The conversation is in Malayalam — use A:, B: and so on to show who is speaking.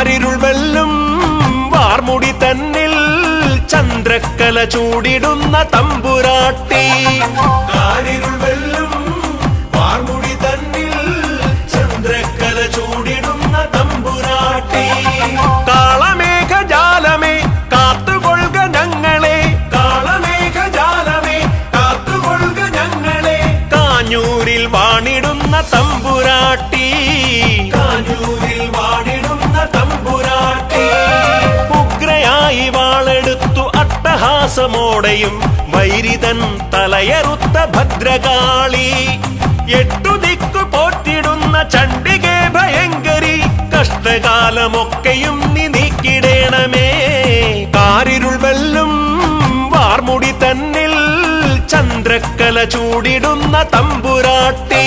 A: കാരിരുൾ വെല്ലും വാർമുടി തന്നിൽ ചന്ദ്രക്കല ചൂടിടുന്ന തമ്പുരാട്ടി. ൂരിൽ ചൂടിടുന്ന തമ്പുരാട്ടി. വാണിടുന്ന തമ്പുരാട്ടി. വാളെടുത്തു അട്ടഹാസമോടെയും വൈരിതൻ തലയറുത്ത ഭദ്രകാളി. എട്ടു ദിക്കു പോറ്റിടുന്ന ചണ്ഡികേ ഭയങ്കരി കഷ്ടകാലമൊക്കെയും നീ നീക്കിടേണമേ. കാരിരുൾ വെല്ലും വാർമുടി തന്നിൽ ചന്ദ്രക്കല ചൂടിടുന്ന തമ്പുരാട്ടി.